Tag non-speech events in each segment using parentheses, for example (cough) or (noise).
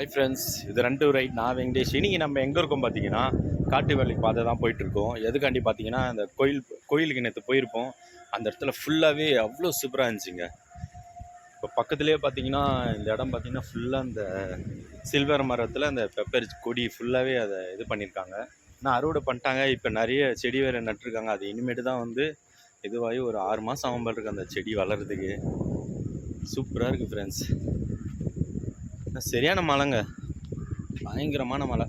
Hi friends இது ரெண்டு right நான் வெங்கடேஷ். இன்னைக்கு நம்ம எங்கே இருக்கோம் பார்த்தீங்கன்னா காட்டு வேலைக்கு பார்த்து தான் போயிட்டுருக்கோம் எதுக்காண்டி பார்த்தீங்கன்னா அந்த கோயில் கோயிலுக்கு நேற்று போயிருப்போம். அந்த இடத்துல ஃபுல்லாகவே அவ்வளோ சூப்பராக இருந்துச்சுங்க. இப்போ பக்கத்துலேயே பார்த்தீங்கன்னா இந்த இடம் பார்த்தீங்கன்னா ஃபுல்லாக அந்த சில்வர் மரத்தில் அந்த பெப்பர் கொடி ஃபுல்லாகவே அதை இது பண்ணியிருக்காங்க. நான் அறுவடை பண்ணிட்டாங்க. இப்போ நிறைய செடி வேறு நட்டிருக்காங்க. அது இனிமேட்டு தான் வந்து இதுவாகி ஒரு ஆறு மாதம் ஆகும்போல் இருக்குது அந்த செடி வளர்கிறதுக்கு சூப்பராக இருக்குது ஃப்ரெண்ட்ஸ் சரியான மழைங்க. பயங்கரமான மழை.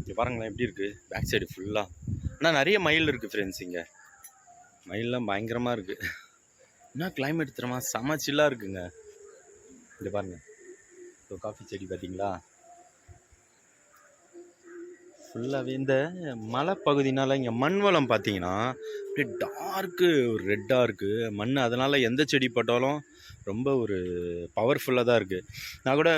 இங்கே பாருங்களேன் எப்படி இருக்குது பேக் சைடு ஃபுல்லாக ஆனால் நிறைய மயில் இருக்குது ஃப்ரெண்ட்ஸ் இங்கே. மயிலெலாம் பயங்கரமாக இருக்குது என்ன கிளைமேட் தெரியுமா? செம சில்லாக இருக்குங்க. இங்கே பாருங்கள் இப்போ காஃபி செடி பார்த்தீங்களா? ஃபுல்லாகவே இந்த மலைப்பகுதினால் இங்கே மண் வளம் பார்த்தீங்கன்னா அப்படியே டார்க்கு ரெட்டாக இருக்குது மண் அதனால் எந்த செடி போட்டாலும் ரொம்ப ஒரு பவர்ஃபுல்லாக தான் இருக்குது நான் கூட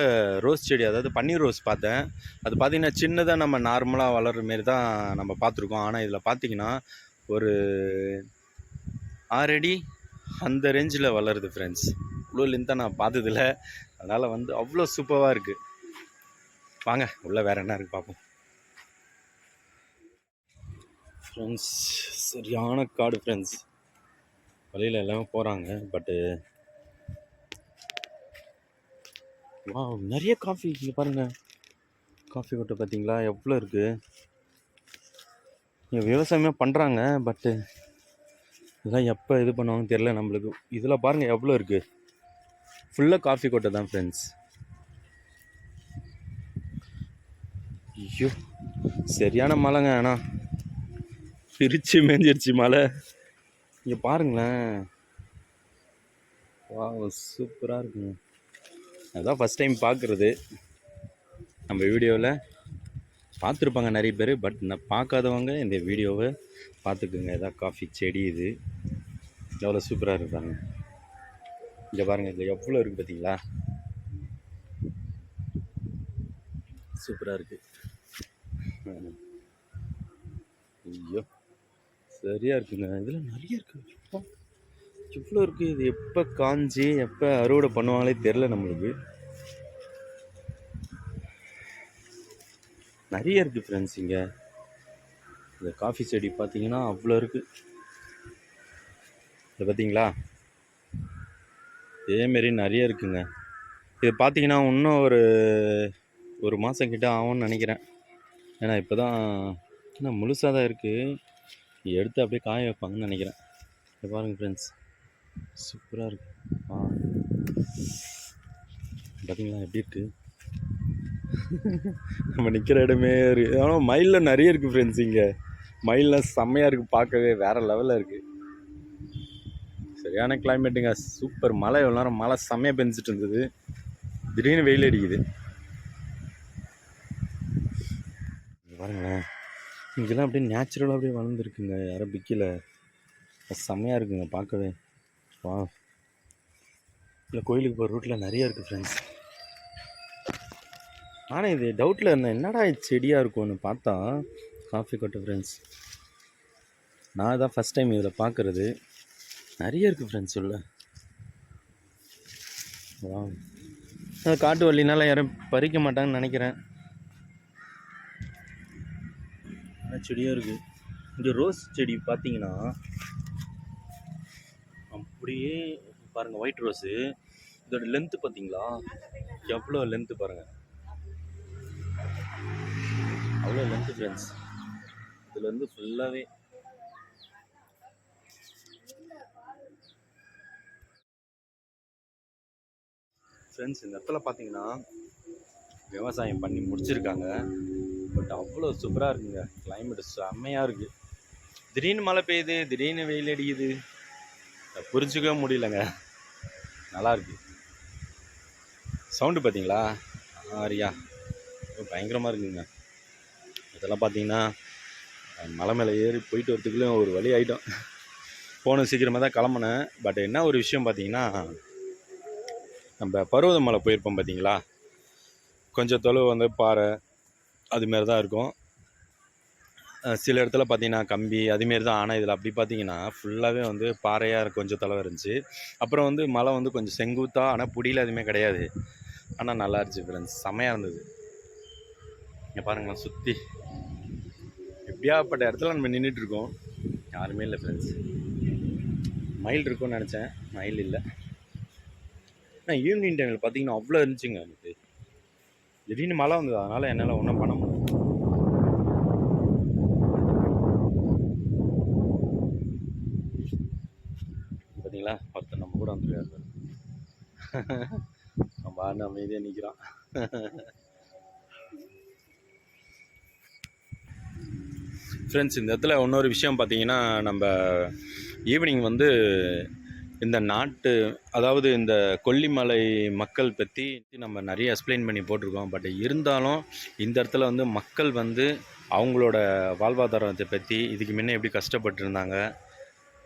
ரோஸ் செடி அதாவது பன்னீர் ரோஸ் பார்த்தேன். அது பார்த்தீங்கன்னா சின்னதாக நம்ம நார்மலாக வளர்கிற மாரி தான் நம்ம பார்த்துருக்கோம். ஆனால் இதில் பார்த்திங்கன்னா ஒரு ஆறடி அந்த ரேஞ்சில் வளருது ஃப்ரெண்ட்ஸ் இவ்வளோ லென்த்தாக நான் பார்த்ததில்ல. அதனால் வந்து அவ்வளோ சூப்பராக இருக்குது வாங்க உள்ளே வேறு என்ன இருக்குது பார்ப்போம். ஃப்ரெண்ட்ஸ் சரியான காடு ஃப்ரெண்ட்ஸ் வழியில் எல்லாமே போகிறாங்க பட்டு வா நிறைய காஃபி இங்கே பாருங்கள் காஃபி கொட்டை பார்த்தீங்களா எவ்வளோ இருக்குது இங்கே விவசாயமே பண்ணுறாங்க பட்டு இதெல்லாம் எப்போ இது பண்ணுவாங்கன்னு தெரில நம்மளுக்கு. இதில் பாருங்கள் எவ்வளோ இருக்குது ஃபுல்லாக காஃபி கொட்டை தான் ஃப்ரெண்ட்ஸ் ஐயோ சரியான மழைங்க ஆனால் பிரித்து மேஞ்சிருச்சு மலை இங்கே பாருங்களேன். வா சூப்பராக இருக்குங்க. அதுதான் ஃபஸ்ட் டைம் பார்க்குறது நம்ம வீடியோவில் பார்த்துருப்பாங்க நிறைய பேர் பட் நான் பார்க்காதவங்க இந்த வீடியோவை பார்த்துக்குங்க இதான் காஃபி செடி இது. எவ்வளோ சூப்பராக இருப்பாங்க இங்கே பாருங்கள் இதில் எவ்வளோ இருக்குது பார்த்தீங்களா சூப்பராக இருக்குது ஐயோ. சரியாக இருக்குங்க. இதில் நிறைய இருக்குது இவ்வளோ எவ்வளோ இருக்குது இது எப்போ காஞ்சி எப்போ அறுவடை பண்ணுவாங்களே தெரில நம்மளுக்கு. நிறைய இருக்குது ஃப்ரெண்ட்ஸ் இங்கே. இந்த காஃபி செடி பார்த்தீங்கன்னா அவ்வளோ இருக்குது இது பார்த்தீங்களா இதேமாரி நிறைய இருக்குங்க. இது பார்த்தீங்கன்னா இன்னும் ஒரு ஒரு மாதம் கிட்ட ஆகும்னு நினைக்கிறேன். ஏன்னா இப்போ தான் ஏன்னா முழுசாக தான் இருக்குது எடுத்து அப்படியே காய வைப்பாங்கன்னு நினைக்கிறேன். இதை பாருங்கள் ஃப்ரெண்ட்ஸ் சூப்பராக இருக்கு. ஆ. பார்த்தீங்களா எப்படி இருக்கு? நம்ம நிற்கிற இடமே இருக்குது ஆனால் மயிலில் நிறைய இருக்குது ஃப்ரெண்ட்ஸ் இங்கே. மயில்லாம் செம்மையாக இருக்குது பார்க்கவே வேறு லெவலில் இருக்குது சரியான கிளைமேட்டுங்க சூப்பர் மழை எவ்வளோ நேரம் மழை செம்மையாக பெஞ்சிட்டு இருந்தது. திடீர்னு வெயில் அடிக்குது. பாருங்களேன். இங்கெல்லாம் அப்படியே நேச்சுரலாக அப்படியே வளர்ந்துருக்குங்க அரபிக்கில் செம்மையாக இருக்குங்க பார்க்கவே. வா. இல்லை கோயிலுக்கு போகிற ரூட்டில் நிறைய இருக்குது ஃப்ரெண்ட்ஸ் ஆனால் இது டவுட்டில் இருந்தேன் என்னடா இது செடியாக இருக்கும்னு பார்த்தா காஃபி கொட்டை ஃப்ரெண்ட்ஸ் நான் தான் ஃபஸ்ட் டைம் இதில் பார்க்குறது. நிறைய இருக்குது ஃப்ரெண்ட்ஸ் உள்ள. வா. காட்டு வள்ளினால யாரும் பறிக்க மாட்டாங்கன்னு நினைக்கிறேன். செடியாக இருக்குது இங்கே ரோஸ் செடி பார்த்தீங்கன்னா அப்படியே பாருங்கள் ஒயிட் ரோஸு இதோட லென்த்து பார்த்தீங்களா எவ்வளோ லென்த்து பாருங்கள் அவ்வளோ லென்த்து ஃப்ரெண்ட்ஸ் இதில் வந்து ஃபுல்லாகவே ஃப்ரெண்ட்ஸ் இந்த இடத்துல பார்த்தீங்கன்னா விவசாயம் பண்ணி முடிச்சிருக்காங்க. பட் அவ்வளோ சூப்பராக இருக்குங்க. கிளைமேட் செம்மையாக இருக்குது திடீர்னு மழை பெய்யுது திடீர்னு வெயில் அடிக்குது. அதை புரிஞ்சுக்கவே முடியலங்க. நல்லாயிருக்கு சவுண்டு பார்த்தீங்களா? ஆரியா. பயங்கரமாக இருக்குங்க. இதெல்லாம் பார்த்தீங்கன்னா மலை மேலே ஏறி போயிட்டு வரதுக்குள்ளே ஒரு வழி ஆகிட்டோம் போன சீக்கிரமாக தான் கிளம்புனேன். பட் என்ன ஒரு விஷயம் பார்த்தீங்கன்னா நம்ம பருவதமலை போயிருப்போம் பார்த்தீங்களா? கொஞ்சம் தொலைவு வந்து பாறை அதுமாரி தான் இருக்கும். சில இடத்துல பார்த்தீங்கன்னா கம்பி அதுமாரி தான். ஆனால் இதில் அப்படி பார்த்தீங்கன்னா ஃபுல்லாகவே வந்து பாறையாக கொஞ்சம் தலைவர் இருந்துச்சு அப்புறம் வந்து மலை வந்து கொஞ்சம் செங்குத்தாக ஆனால் புடியில் எதுவுமே கிடையாது. ஆனால் நல்லா இருந்துச்சு ஃப்ரெண்ட்ஸ் செமையாக இருந்தது. இங்கே பாருங்களேன் சுற்றி எப்படியாப்பட்ட இடத்துல நம்ம நின்றுட்டு இருக்கோம். யாருமே இல்லை ஃப்ரெண்ட்ஸ் மயில் இருக்கும்னு நினச்சேன். மயில் இல்லை. ஆனால் ஈவினிங் டைமில் பார்த்தீங்கன்னா அவ்வளோ இருந்துச்சுங்க எனக்கு. திடீர்னு மழை வந்தது அதனால் என்னால் ஒன்றும் பண்ண முடியல. பார்த்தீங்களா ஒருத்தர் நம்ம கூட வந்துருக்காரு நம்ம ஆண்டு அமைதியாக நிற்கிறான் ஃப்ரெண்ட்ஸ் இந்த இடத்துல இன்னொரு விஷயம் பார்த்தீங்கன்னா நம்ம ஈவினிங் வந்து இந்த நாட்டு அதாவது இந்த கொல்லிமலை மக்கள் பற்றி நம்ம நிறைய எக்ஸ்பிளைன் பண்ணி போட்டிருக்கோம். பட் இருந்தாலும் இந்த இடத்துல வந்து மக்கள் வந்து அவங்களோட வாழ்வாதாரத்தை பற்றி இதுக்கு முன்னே எப்படி கஷ்டப்பட்டுருந்தாங்க?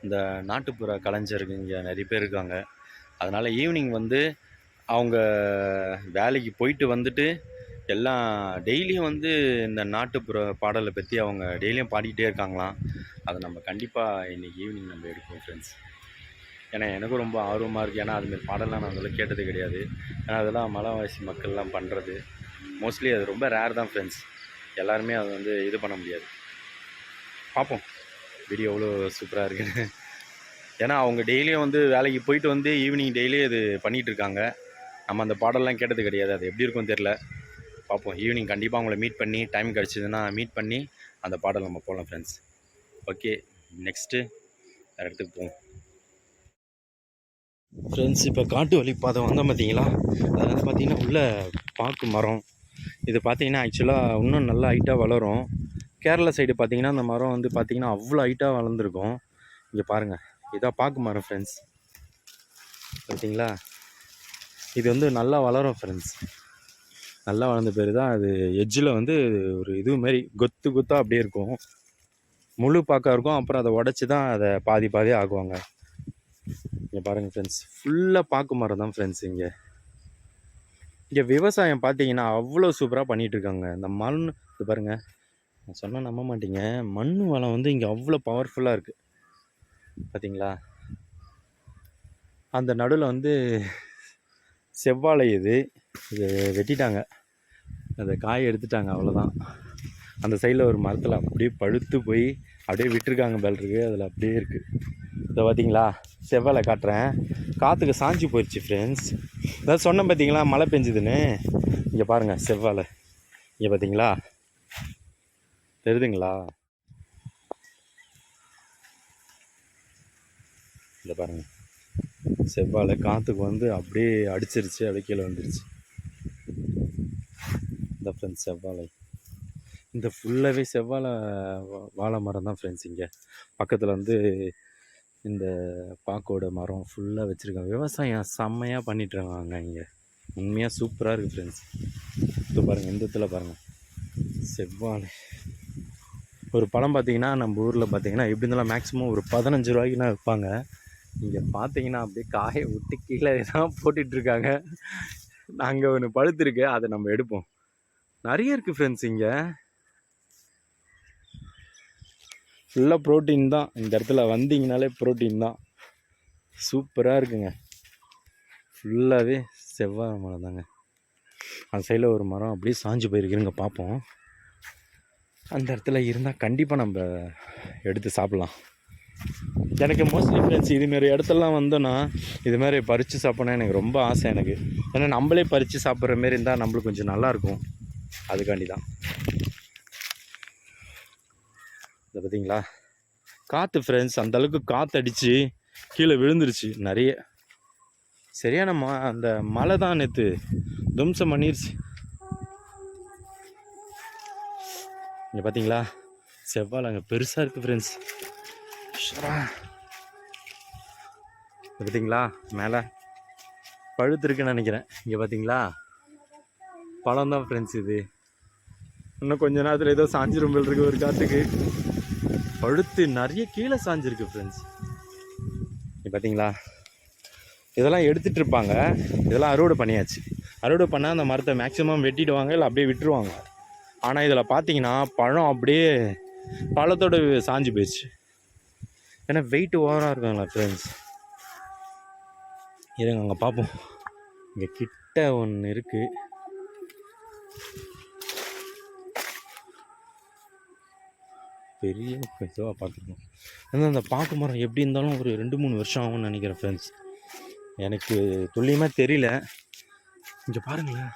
இந்த நாட்டுப்புற கலைஞருக்கு இங்கே நிறைய பேர் இருக்காங்க. அதனால் ஈவினிங் வந்து அவங்க வேலைக்கு போயிட்டு வந்துட்டு எல்லாம் டெய்லியும் வந்து இந்த நாட்டுப்புற பாடலை பற்றி அவங்க டெய்லியும் பாடிக்கிட்டே இருக்காங்களாம். அதை நம்ம கண்டிப்பாக இன்றைக்கி ஈவினிங் நம்ம எடுப்போம் ஃப்ரெண்ட்ஸ் ஏன்னா எனக்கும் ரொம்ப ஆர்வமாக இருக்குது ஏன்னா அதுமாரி பாடலாம் நான் அதெல்லாம் கேட்டது கிடையாது. ஏன்னா அதெல்லாம் மலைவாசி மக்கள்லாம் பண்ணுறது மோஸ்ட்லி அது ரொம்ப ரேர் தான் ஃப்ரெண்ட்ஸ் எல்லாருமே அதை வந்து இது பண்ண முடியாது. பார்ப்போம். வீடியோ எவ்வளோ சூப்பராக இருக்குன்னு ஏன்னா அவங்க டெய்லியும் வந்து வேலைக்கு போயிட்டு வந்து ஈவினிங் டெய்லியும் இது பண்ணிகிட்டு இருக்காங்க. நம்ம அந்த பாடல்லாம் கேட்டது கிடையாது. அது எப்படி இருக்கும்னு தெரில பார்ப்போம். ஈவினிங் கண்டிப்பாக அவங்கள மீட் பண்ணி டைம் கிடச்சிதுன்னா மீட் பண்ணி அந்த பாடல் நம்ம போகலாம் ஃப்ரெண்ட்ஸ் ஓகே நெக்ஸ்ட்டு வேறு இடத்துக்கு போவோம். ஃப்ரெண்ட்ஸ் இப்போ காட்டு வழி பாதை வந்தோம் பார்த்தீங்களா அது வந்து பார்த்திங்கன்னா உள்ளே பாக்கு மரம். இது பார்த்தீங்கன்னா ஆக்சுவலாக இன்னும் நல்லா ஹைட்டாக வளரும். கேரளா சைடு பார்த்தீங்கன்னா அந்த மரம் வந்து பார்த்திங்கன்னா அவ்வளோ ஹைட்டாக வளர்ந்துருக்கும். இங்கே பாருங்கள் இதான் பாக்கு மரம் ஃப்ரெண்ட்ஸ் பார்த்தீங்களா இது வந்து நல்லா வளரும் ஃப்ரெண்ட்ஸ் நல்லா வளர்ந்த பேர் தான் அது. எட்ஜில் வந்து ஒரு இது மாதிரி கொத்து கொத்தாக அப்படியே இருக்கும். முழு பாக்காக இருக்கும். அப்புறம் அதை உடச்சி தான் அதை பாதி பாதியாக ஆக்குவாங்க இங்கே பாருங்கள் ஃப்ரெண்ட்ஸ் ஃபுல்லாக பாக்கு மரம் தான் ஃப்ரெண்ட்ஸ் இங்கே. இங்கே விவசாயம் பார்த்தீங்கன்னா அவ்வளோ சூப்பராக பண்ணிகிட்டு இருக்காங்க. இந்த மண் இது பாருங்கள் நான் சொன்னால் நம்ப மாட்டீங்க. மண் வளம் வந்து இங்கே அவ்வளோ பவர்ஃபுல்லாக இருக்குது பார்த்தீங்களா அந்த நடுவில் வந்து செவ்வாழை இது இது வெட்டிட்டாங்க. அந்த காயை எடுத்துட்டாங்க அவ்வளோதான் அந்த சைடில் ஒரு மரத்தில் அப்படியே பழுத்து போய் அப்படியே விட்டுருக்காங்க போல் இருக்குது அதில் அப்படியே இருக்குது இதை பார்த்தீங்களா? செவ்வாழை காட்டுறேன். காற்றுக்கு சாஞ்சி போயிடுச்சு ஃப்ரெண்ட்ஸ் அதாவது சொன்னேன் பார்த்தீங்களா? மழை பெஞ்சுதுன்னு. இங்கே பாருங்கள் செவ்வாழை இங்கே பார்த்தீங்களா? தெரியுதுங்களா? இதை பாருங்கள் செவ்வாழை காற்றுக்கு வந்து அப்படியே அடிச்சிருச்சு அப்படியே கீழே வந்துருச்சு இந்த ஃப்ரெண்ட்ஸ் செவ்வாழை இந்த ஃபுல்லாகவே செவ்வாழை வா- வாழை மரம் தான் ஃப்ரெண்ட்ஸ் இங்கே. பக்கத்தில் வந்து இந்த பாக்கோட மரம் ஃபுல்லாக வச்சுருக்காங்க. விவசாயம் செம்மையாக பண்ணிட்டுருக்காங்க இங்கே. உண்மையாக சூப்பராக இருக்குது ஃப்ரெண்ட்ஸ் இப்போ பாருங்கள் இந்த இடத்துல பாருங்கள் செவ்வாழை. ஒரு பழம் பார்த்தீங்கன்னா நம்ம ஊரில் பார்த்தீங்கன்னா எப்படி இருந்தாலும் மேக்ஸிமம் ஒரு பதினஞ்சு ரூபாய்க்குனா விற்பாங்க. இங்கே பார்த்தீங்கன்னா அப்படியே காயை விட்டு கீழே தான் போட்டுட்ருக்காங்க நாங்கள் ஒன்று பழுத்திருக்கு அதை நம்ம எடுப்போம். நிறைய இருக்குது ஃப்ரெண்ட்ஸ் இங்கே. ஃபுல்லாக ப்ரோட்டீன் தான். இந்த இடத்துல வந்தீங்கனாலே ப்ரோட்டீன் தான். சூப்பராக இருக்குங்க. ஃபுல்லாகவே செவ்வாய் மரம் தாங்க. அந்த சைடில் ஒரு மரம் அப்படியே சாஞ்சு போயிருக்குங்க பார்ப்போம். அந்த இடத்துல இருந்தால் கண்டிப்பாக நம்ம எடுத்து சாப்பிட்லாம். எனக்கு மோஸ்ட்லி ஃப்ரெண்ட்ஸ் இதுமாரி இடத்துலலாம் வந்தோன்னா இதுமாரி பறித்து சாப்பிட்ணும் எனக்கு ரொம்ப ஆசை எனக்கு. ஏன்னா நம்மளே பறித்து சாப்பிட்ற மாரி இருந்தால் நம்மளுக்கு கொஞ்சம் நல்லாயிருக்கும் அதுக்காண்டி தான் இதை பார்த்தீங்களா? காற்று ஃப்ரெண்ட்ஸ் அந்தளவுக்கு காற்று அடித்து கீழே விழுந்துருச்சு நிறைய. சரியான ம அந்த மழை தான் நேற்று தும்சம் பண்ணிருச்சு. இங்கே பார்த்தீங்களா? செவ்வாழை அங்கே பெருசாக இருக்குது ஃப்ரெண்ட்ஸ் பார்த்தீங்களா? மேலே பழுத்திருக்குன்னு நினைக்கிறேன். இங்கே பார்த்தீங்களா? பழம் தான் ஃப்ரெண்ட்ஸ் இது. இன்னும் கொஞ்ச நேரத்தில் ஏதோ சாஞ்சிரும் போல் இருக்குது ஒரு காற்றுக்கு பழுத்து நிறைய கீழே சாஞ்சிருக்கு ஃப்ரெண்ட்ஸ் பார்த்தீங்களா இதெல்லாம் எடுத்துகிட்டு இருப்பாங்க. இதெல்லாம் அறுவடை பண்ணியாச்சு. அறுவடை பண்ணால் அந்த மரத்தை மேக்ஸிமம் வெட்டிடுவாங்க இல்லை அப்படியே விட்டுருவாங்க. ஆனால் இதில் பார்த்தீங்கன்னா பழம் அப்படியே பழத்தோட சாஞ்சு போயிடுச்சு. ஏன்னா வெயிட் ஓவராக இருக்காங்களா ஃப்ரெண்ட்ஸ் இருங்க அங்கே பார்ப்போம் இங்கே கிட்ட ஒன்று இருக்குது பெரிய இதுவாக பார்த்துருக்கோம் ஆனால் அந்த பாக்கு மரம் எப்படி இருந்தாலும் ஒரு ரெண்டு மூணு வருஷம் ஆகும்னு நினைக்கிறேன் ஃப்ரெண்ட்ஸ் எனக்கு துல்லியமாக தெரியல. இங்கே பாருங்களேன்.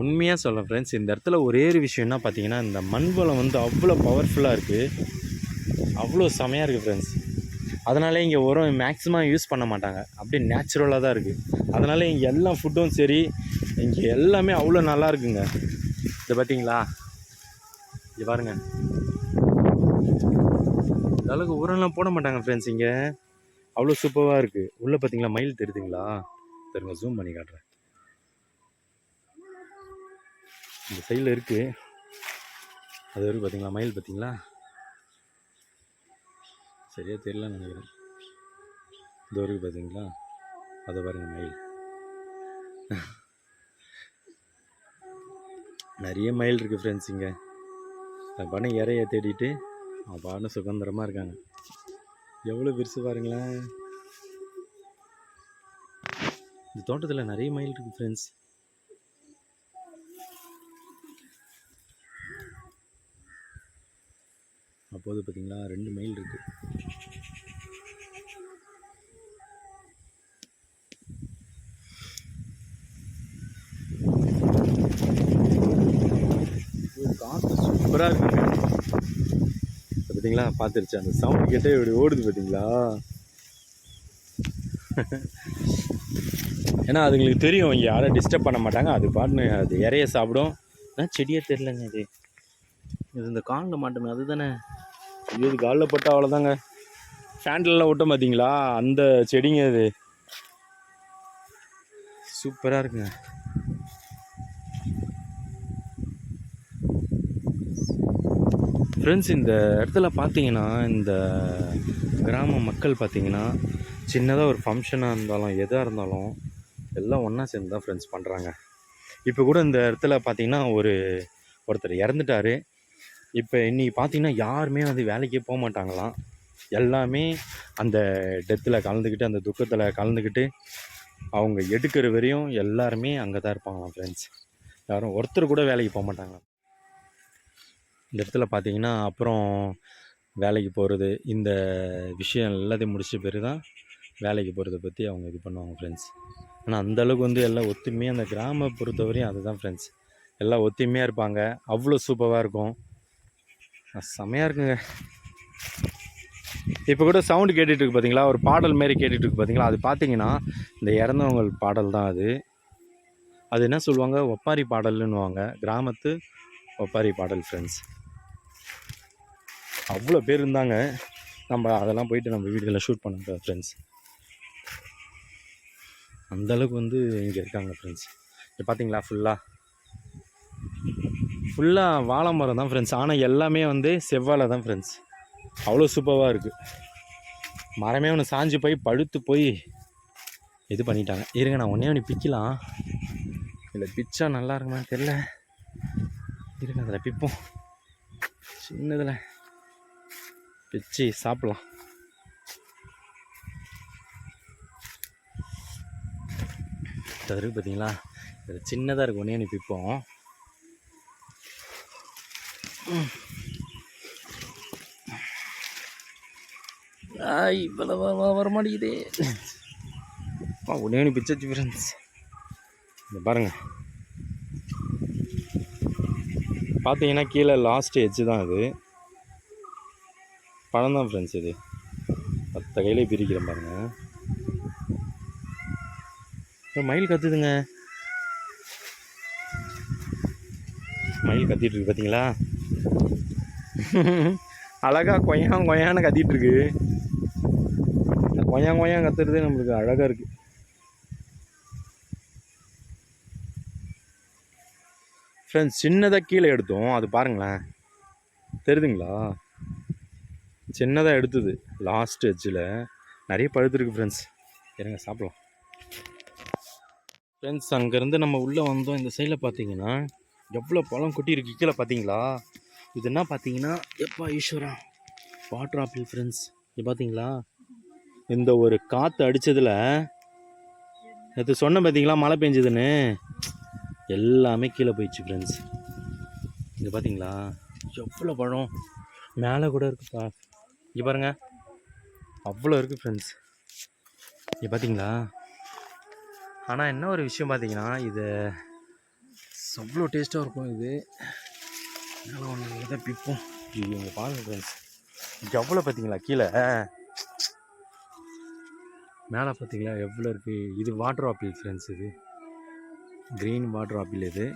உண்மையாக சொல்கிறேன் ஃப்ரெண்ட்ஸ் இந்த இடத்துல ஒரே ஒரு விஷயம் என்ன பார்த்தீங்கன்னா இந்த மண் வளம் வந்து அவ்வளோ பவர்ஃபுல்லாக இருக்குது அவ்வளோ செமையாக இருக்குது ஃப்ரெண்ட்ஸ் அதனால இங்கே உரம் மேக்ஸிமம் யூஸ் பண்ண மாட்டாங்க. அப்படியே நேச்சுரலாக தான் இருக்குது அதனால் இங்கே எல்லா ஃபுட்டும் சரி இங்கே எல்லாமே அவ்வளோ நல்லா இருக்குங்க. இதை பார்த்தீங்களா இது பாருங்க. இந்த அளவுக்கு உரம்லாம் போட மாட்டாங்க ஃப்ரெண்ட்ஸ் இங்கே. அவ்வளோ சூப்பராக இருக்குது உள்ளே பார்த்தீங்களா மயில் தெரியுதுங்களா? தருங்க ஜூம் பண்ணி காட்டுறேன். இந்த சைடில் இருக்குது அது வரைக்கும் பார்த்தீங்களா மயில் பார்த்தீங்களா சரியாக தெரியலன்னு நினைக்கிறேன். இது வரைக்கும் பார்த்தீங்களா அதை பாருங்கள் மயில். நிறைய மயில் இருக்குது ஃப்ரெண்ட்ஸ் இங்கே. அது பாட்டு இறைய தேடிட்டு அவன் சுதந்திரமாக இருக்காங்க. எவ்வளோ பெருசு பாருங்களேன். இந்த தோட்டத்தில் நிறைய மயில் இருக்குது ஃப்ரெண்ட்ஸ் அப்போது பார்த்தீங்களா ரெண்டு மைல் இருக்குது காற்று சூப்பராக இருக்குங்க பார்த்தீங்களா பார்த்துருச்சு அந்த சவுண்ட் கேட்டே இப்படி ஓடுது பார்த்தீங்களா ஏன்னா அதுங்களுக்கு தெரியும். இங்கே யாரும் டிஸ்டர்ப் பண்ண மாட்டாங்க. அது பாட்டுன்னு அது இறைய சாப்பிடும். ஆனால் செடியே தெரிலங்க இது. இது இந்த காலில் மாட்டோமே அதுதானே ஐயோ இது காலில் போட்டால் அவ்வளோதாங்க ஃபேண்ட்லலாம் விட்டோம் பார்த்தீங்களா அந்த செடிங்க இது. சூப்பராக இருக்குங்க. ஃப்ரெண்ட்ஸ் இந்த இடத்துல பார்த்தீங்கன்னா இந்த கிராம மக்கள் பார்த்தீங்கன்னா சின்னதாக ஒரு ஃபங்க்ஷனாக இருந்தாலும் எதாக இருந்தாலும் எல்லாம் ஒன்றா சேர்ந்து தான் ஃப்ரெண்ட்ஸ் பண்ணுறாங்க இப்போ கூட இந்த இடத்துல பார்த்தீங்கன்னா ஒரு ஒருத்தர் இறந்துட்டாரு. இப்போ இன்றைக்கி பார்த்தீங்கன்னா யாருமே வந்து வேலைக்கே போக மாட்டாங்களாம். எல்லாமே அந்த டெத்தில் கலந்துக்கிட்டு அந்த துக்கத்தில் கலந்துக்கிட்டு அவங்க எடுக்கிற வரையும் எல்லாருமே அங்கே தான் இருப்பாங்களாம் ஃப்ரெண்ட்ஸ் யாரும் ஒருத்தர் கூட வேலைக்கு போக மாட்டாங்களாம். இந்த இடத்துல பார்த்தீங்கன்னா அப்புறம் வேலைக்கு போகிறது இந்த விஷயம் எல்லாத்தையும் முடிச்ச பிறகு தான் வேலைக்கு போகிறத பற்றி அவங்க இது பண்ணுவாங்க ஃப்ரெண்ட்ஸ் ஆனால் அந்தளவுக்கு வந்து எல்லாம் ஒத்துமையாக அந்த கிராம பொறுத்தவரையும் அதுதான் ஃப்ரெண்ட்ஸ் எல்லாம் ஒத்துமையாக இருப்பாங்க. அவ்வளோ சூப்பராக இருக்கும். செம்மையாக செமையாக இருக்குங்க. இப்போ கூட சவுண்டு கேட்டுட்ருக்கு பார்த்தீங்களா ஒரு பாடல் மாரி கேட்டுட்ருக்கு பார்த்தீங்களா அது பார்த்தீங்கன்னா இந்த இறந்தவங்க பாடல் தான் அது. அது என்ன சொல்லுவாங்க? ஒப்பாரி பாடல்னுவாங்க. கிராமத்து ஒப்பாரி பாடல் ஃப்ரெண்ட்ஸ் அவ்வளோ பேர் இருந்தாங்க. நம்ம அதெல்லாம் போயிட்டு நம்ம வீடுகளில் ஷூட் பண்ண ஃப்ரெண்ட்ஸ் அந்தளவுக்கு வந்து இங்கே இருக்காங்க ஃப்ரெண்ட்ஸ் இப்போ பார்த்தீங்களா ஃபுல்லாக ஃபுல்லாக வாழை மரம் தான் ஃப்ரெண்ட்ஸ் ஆனால் எல்லாமே வந்து செவ்வாழை தான் ஃப்ரெண்ட்ஸ் அவ்வளோ சூப்பராக இருக்குது மரமே ஒன்று சாஞ்சு போய் பழுத்து போய் இது பண்ணிட்டாங்க. இருங்க நான் ஒன்றே ஒன்று பிக்கலாம். இல்லை பிச்சா நல்லா இருக்குமான்னு தெரில இருங்க அதில் பிப்போம். சின்னதில். பிச்சு சாப்பிட்லாம். இது பார்த்தீங்களா இது சின்னதாக இருக்கும் ஒன்றே அனுப்பிப்போம். ஆய் இவ்வளோ வர மாட்டேங்குதே ஆ ஒன்றே ஒன்று பிச்சாச்சு ஃப்ரெண்ட்ஸ் இந்த பாருங்கள் பார்த்தீங்கன்னா கீழே லாஸ்ட் எச்சு தான் இது பழம் தான் ஃப்ரெண்ட்ஸ் இது. மற்ற கையிலே பிரிக்கிறேன் பாருங்கள் மயில் கத்துதுங்க. மயில் கத்திட்டு இருக்கு பார்த்தீங்களா (laughs) அழகாக கொய்யாங் கொய்யான்னு கத்திட்டு இருக்கு. இந்த கொய்யாங் கத்துறது கத்துறதே நம்மளுக்கு அழகாக இருக்கு. ஃப்ரெண்ட்ஸ் சின்னதாக கீழே எடுத்தோம். அது பாருங்களேன். தெரியுதுங்களா சின்னதாக எடுத்தது. லாஸ்ட் எஜ்ஜில் நிறைய பழுத்துருக்கு ஃப்ரெண்ட்ஸ் இருங்க சாப்பிடலாம். ஃப்ரெண்ட்ஸ் அங்கேருந்து நம்ம உள்ளே வந்தோம். இந்த சைடில் பார்த்தீங்கன்னா எவ்வளோ பழம் கொட்டி இருக்கு கீழே பார்த்தீங்களா இது என்ன பார்த்தீங்கன்னா எப்பா ஈஸ்வரா வாட்டர் ஆப்பிள் ஃப்ரெண்ட்ஸ் இது பார்த்தீங்களா இந்த ஒரு காற்று அடித்ததில் நேற்று சொன்ன பார்த்தீங்களா மழை பெஞ்சதுன்னு? எல்லாமே கீழே போயிடுச்சு ஃப்ரெண்ட்ஸ் இங்கே பார்த்தீங்களா எவ்வளோ பழம். மேலே கூட இருக்குப்பா. இங்கே பாருங்க. அவ்வளோ இருக்குது ஃப்ரெண்ட்ஸ் இங்கே பார்த்தீங்களா ஆனால் என்ன ஒரு விஷயம் பார்த்தீங்கன்னா இது அவ்வளோ டேஸ்ட்டாக இருக்கும் இது. நல்லா ஒன்று தான் பிப்போம். இங்கே பாருங்கள் ஃப்ரெண்ட்ஸ் எவ்வளோ பார்த்தீங்களா கீழே. மேலே பார்த்தீங்களா எவ்வளோ இருக்குது இது வாட்டர் ஆப்பிள் ஃப்ரெண்ட்ஸ் இது. க்ரீன் வாட்டர் ஆப்பிள் இது.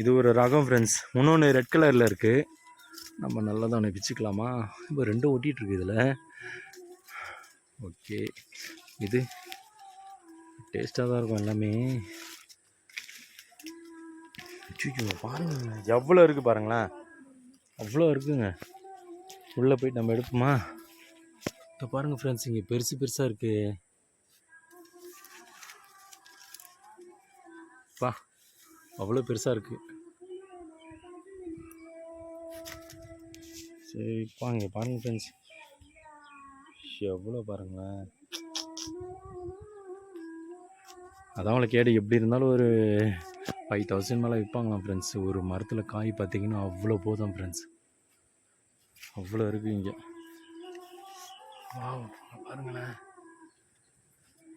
இது ஒரு ரகம் ஃப்ரெண்ட்ஸ் இன்னொன்று ரெட் கலரில் இருக்குது நம்ம நல்லா தான் பிச்சுக்கலாமா இப்போ ரெண்டும் ஓட்டிகிட்டுருக்கு இதில். ஓகே. இது டேஸ்ட்டாக தான் இருக்கும் எல்லாமே. பாருங்கள் பாருங்க. எவ்வளோ இருக்குது பாருங்களேன். அவ்வளோ இருக்குங்க. உள்ளே போயிட்டு நம்ம எடுப்போமா? இப்போ பாருங்கள் ஃப்ரெண்ட்ஸ் இங்கே பெருசு பெருசாக இருக்குது பா அவ்வளோ பெருசாக இருக்குது சரி பா இங்கே பாருங்கள் ஃப்ரெண்ட்ஸ் எவ்வளோ பாருங்களேன். அதான் அவளை கேடு. எப்படி இருந்தாலும் ஒரு ஃபைவ் தௌசண்ட் மேலே விற்பாங்களாம் ஃப்ரெண்ட்ஸ் ஒரு மரத்தில் காய் பார்த்தீங்கன்னா அவ்வளோ போதும் ஃப்ரெண்ட்ஸ் அவ்வளோ இருக்குது இங்கே. பாருங்களேன்.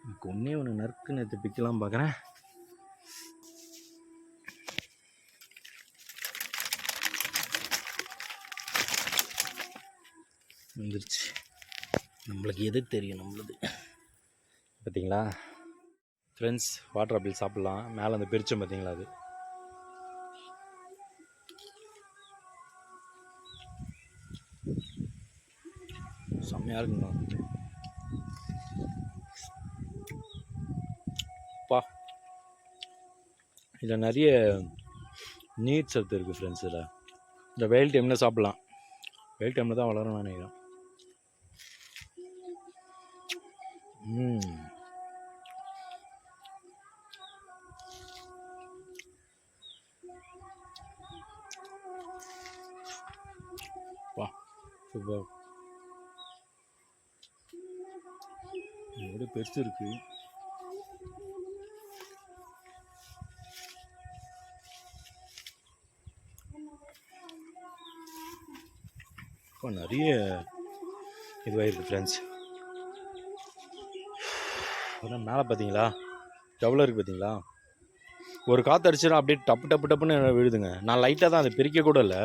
எனக்கு ஒன்றே ஒன்று நறுக்கு நேற்று பிக்கலாம் பார்க்குறேன் வந்துருச்சு. நம்மளுக்கு எது தெரியும் நம்மளுது. பார்த்தீங்களா ஃப்ரெண்ட்ஸ் வாட்டர் ஆப்பிள் சாப்பிட்லாம். மேலே அந்த பிரிச்சம் பார்த்தீங்களா அது? செம்மையாக இருக்குங்க. பா. இதில் நிறைய நீர் சத்து இருக்குது ஃப்ரெண்ட்ஸ் இதில். இந்த வெயில் டைமில் சாப்பிட்லாம். வெயில் டைமில் தான் வளரும் நினைக்கிறேன். வா சூப்பர் இதோட பெருசு இருக்கு. இப்போ நிறைய இதுவாகிருக்கு ஃப்ரெண்ட்ஸ் அப்புறம் மேலே பார்த்தீங்களா எவ்வளோ இருக்குது பார்த்தீங்களா ஒரு காற்று அடிச்சிடும் அப்படியே டப்பு டப்பு டப்புன்னு விழுதுங்க. நான் லைட்டாக தான் அதை பிரிக்க கூட இல்லை.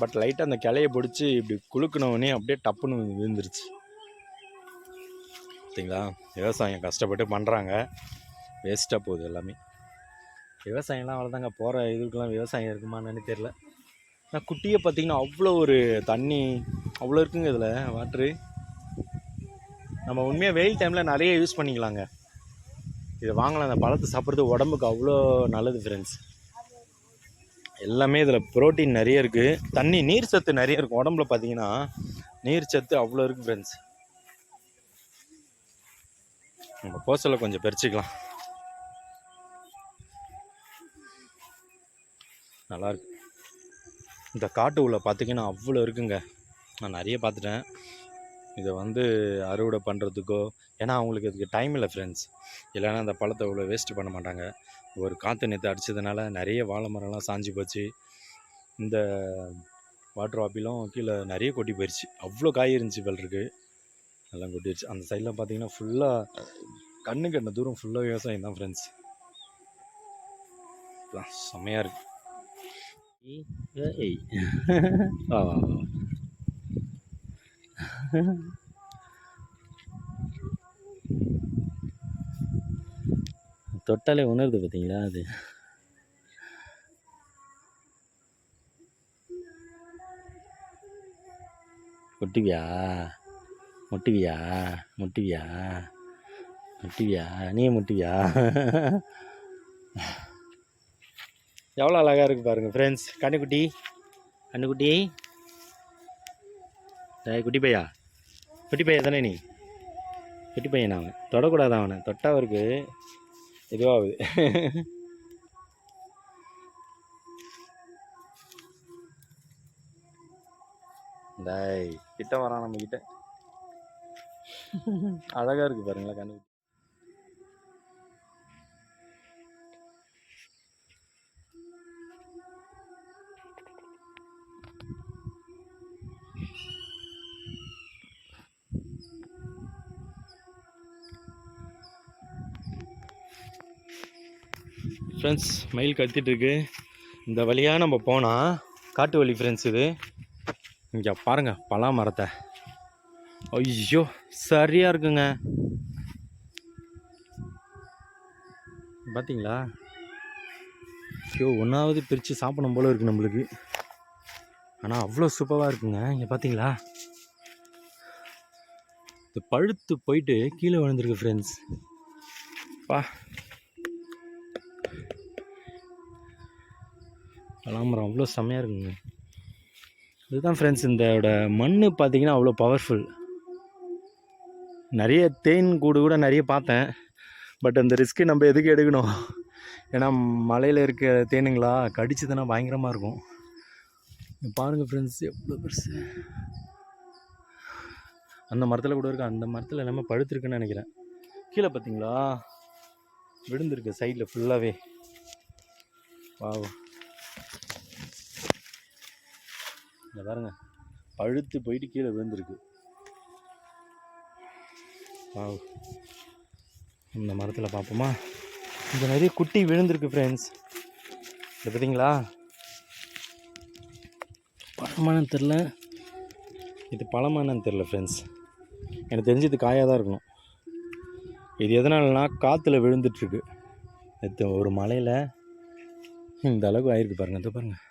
பட் லைட்டாக அந்த கிளைய பிடிச்சி இப்படி குலுக்குனவொடனே அப்படியே டப்புன்னு விழுந்துருச்சு. பார்த்தீங்களா விவசாயம் கஷ்டப்பட்டு பண்ணுறாங்க வேஸ்ட்டாக போகுது எல்லாமே. விவசாயம்லாம் அவ்வளோதாங்க போகிற இதுக்கெலாம் விவசாயம் இருக்குமான்னு தெரில நான் குட்டியை பார்த்தீங்கன்னா அவ்வளோ ஒரு தண்ணி அவ்வளோ இருக்குங்க இதில் வாட்ரு நம்ம உண்மையாக வெயில் டைமில் நிறைய யூஸ் பண்ணிக்கலாங்க. இதை வாங்கலாம். அந்த பழத்தை சாப்பிட்றது உடம்புக்கு அவ்வளோ நல்லது ஃப்ரெண்ட்ஸ் எல்லாமே இதில் புரோட்டீன் நிறைய இருக்குது தண்ணி நீர் சத்து நிறைய இருக்கும் உடம்புல பார்த்தீங்கன்னா நீர் சத்து அவ்வளோ இருக்குது ஃப்ரெண்ட்ஸ் நம்ம போசலை கொஞ்சம் பறிச்சிக்கலாம் நல்லாயிருக்கு இந்த காட்டு உள்ள பார்த்தீங்கன்னா அவ்வளோ இருக்குங்க. நான் நிறைய பார்த்துட்டேன். இதை வந்து அறுவடை பண்ணுறதுக்கோ ஏன்னா அவங்களுக்கு இதுக்கு டைம் இல்லை ஃப்ரெண்ட்ஸ் இல்லைன்னா அந்த பழத்தை இவ்வளோ வேஸ்ட் பண்ண மாட்டாங்க. ஒரு காற்று நேற்று அடித்ததுனால நிறைய வாழை மரம்லாம் சாஞ்சு போச்சு. இந்த வாட்டர் ஆப்பிளும் கீழே நிறைய கொட்டி போயிடுச்சு அவ்வளோ காய் இருந்துச்சு போல் இருக்கு. எல்லாம் கொட்டிடுச்சு அந்த சைடில் பார்த்தீங்கன்னா ஃபுல்லாக கண்ணு கண்ண தூரம் ஃபுல்லாக விவசாயம் தான் ஃப்ரெண்ட்ஸ் செம்மையாக இருக்கு. ஏய். வா வா வா (laughs) தொட்டாலே உணருது பார்த்தீங்களா அது? முட்டுவியா? முட்டுவியா? முட்டுவியா? முட்டுவியா? நீ முட்டுவியா? எவ்வளோ அழகாக இருக்குது பாருங்கள் ஃப்ரெண்ட்ஸ் கண்ணுக்குட்டி? கண்ணுக்குட்டி? டேய் குட்டி பையா குட்டி பையா தானே நீ? குட்டி பையன் அவன்? தொடக்கூடாது அவனை? தொட்டா அவருக்கு இதுவாகுது. டேய் கிட்ட வரான் நம்ம கிட்ட அழகாக இருக்குது பாருங்களேன் கண்ணு. ஃப்ரெண்ட்ஸ் மயில் கத்திட்டுருக்கு. இந்த வழியாக நம்ம போனால் காட்டு வழி ஃப்ரெண்ட்ஸ் இது. இங்கே பாருங்கள் பலா மரத்தை ஐயோ சரியாக இருக்குங்க. பார்த்தீங்களா ஐயோ ஒன்றாவது பிரித்து சாப்பிடும் போல இருக்குது நம்மளுக்கு. ஆனால் அவ்வளோ சூப்பராக இருக்குங்க. இங்கே பார்த்தீங்களா இது பழுத்து போயிட்டு கீழே விழுந்திருக்கு ஃப்ரெண்ட்ஸ் பா பலாமரம் அவ்வளோ செம்மையாக இருக்குங்க. இதுதான் ஃப்ரெண்ட்ஸ் இந்தோட மண் பார்த்தீங்கன்னா அவ்வளோ பவர்ஃபுல் நிறைய தேன் கூடு கூட நிறைய பார்த்தேன். பட் அந்த ரிஸ்க்கு நம்ம எதுக்கு எடுக்கணும்? ஏன்னா மலையில் இருக்க தேனுங்களா கடிச்சதுன்னா பயங்கரமாக இருக்கும். பாருங்கள் ஃப்ரெண்ட்ஸ் எவ்வளோ பெருசு. அந்த மரத்தில் கூட இருக்கு? அந்த மரத்தில் எல்லாமே பழுத்திருக்குன்னு நினைக்கிறேன். கீழே பார்த்தீங்களா விழுந்திருக்கு சைடில் ஃபுல்லாகவே வா இந்த பாருங்க. பழுத்து போயிட்டு கீழே விழுந்திருக்கு. இந்த மரத்தில் பார்ப்போமா இங்கே நிறைய குட்டி விழுந்திருக்கு ஃப்ரெண்ட்ஸ் இது பார்த்தீங்களா பழமானு தெரில இது பழமானு தெரில ஃப்ரெண்ட்ஸ் எனக்கு தெரிஞ்சு இது காயாக தான் இருக்கணும். இது எதனாலனா காற்றுல விழுந்துட்டுருக்கு இது ஒரு மலையில் இந்த அளவுக்கு ஆயிருக்கு பாருங்க. இது பாருங்கள்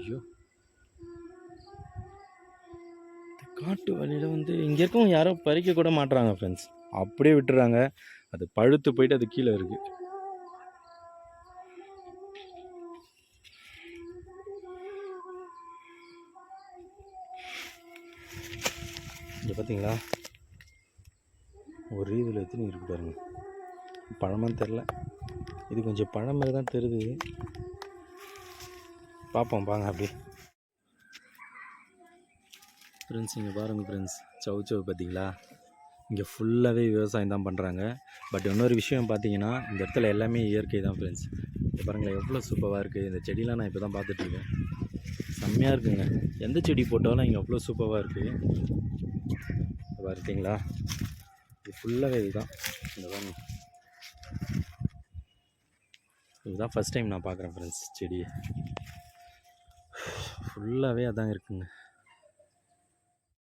ஐயோ இந்த காட்டு வழியில் வந்து இங்கே இருக்கவங்க யாரும் பறிக்க கூட மாட்டுறாங்க ஃப்ரெண்ட்ஸ் அப்படியே விட்டுறாங்க. அது பழுத்து போயிட்டு அது கீழே இருக்குது இங்கே பார்த்தீங்களா ஒரு இதில் எத்தனை இருக்கு பாருங்க. பழமாக தெரில இது கொஞ்சம் பழம் மாதிரி தான் தெரியுது. பார்ப்போம் பாங்க அப்படியே. ஃப்ரெண்ட்ஸ் இங்கே பாருங்கள் ஃப்ரெண்ட்ஸ். சவு சவு பார்த்தீங்களா? இங்கே ஃபுல்லாகவே விவசாயம் தான் பண்ணுறாங்க பட் இன்னொரு விஷயம் பார்த்தீங்கன்னா இந்த இடத்துல எல்லாமே இயற்கை தான் ஃப்ரெண்ட்ஸ். இப்போ பாருங்களேன் எவ்வளோ சூப்பராக இருக்குது இந்த செடிலாம் நான் இப்போ தான் பார்த்துட்ருக்கேன். செம்மையாக இருக்குங்க. எந்த செடி போட்டாலும் இங்கே அவ்வளோ சூப்பராக இருக்குது பார்த்தீங்களா? இது ஃபுல்லாகவே இதுதான். இந்த பாருங்க. இதுதான் ஃபஸ்ட் டைம் நான் பார்க்குறேன் ஃப்ரெண்ட்ஸ் செடியை. ஃபுல்லாகவே அதாங்க இருக்குங்க.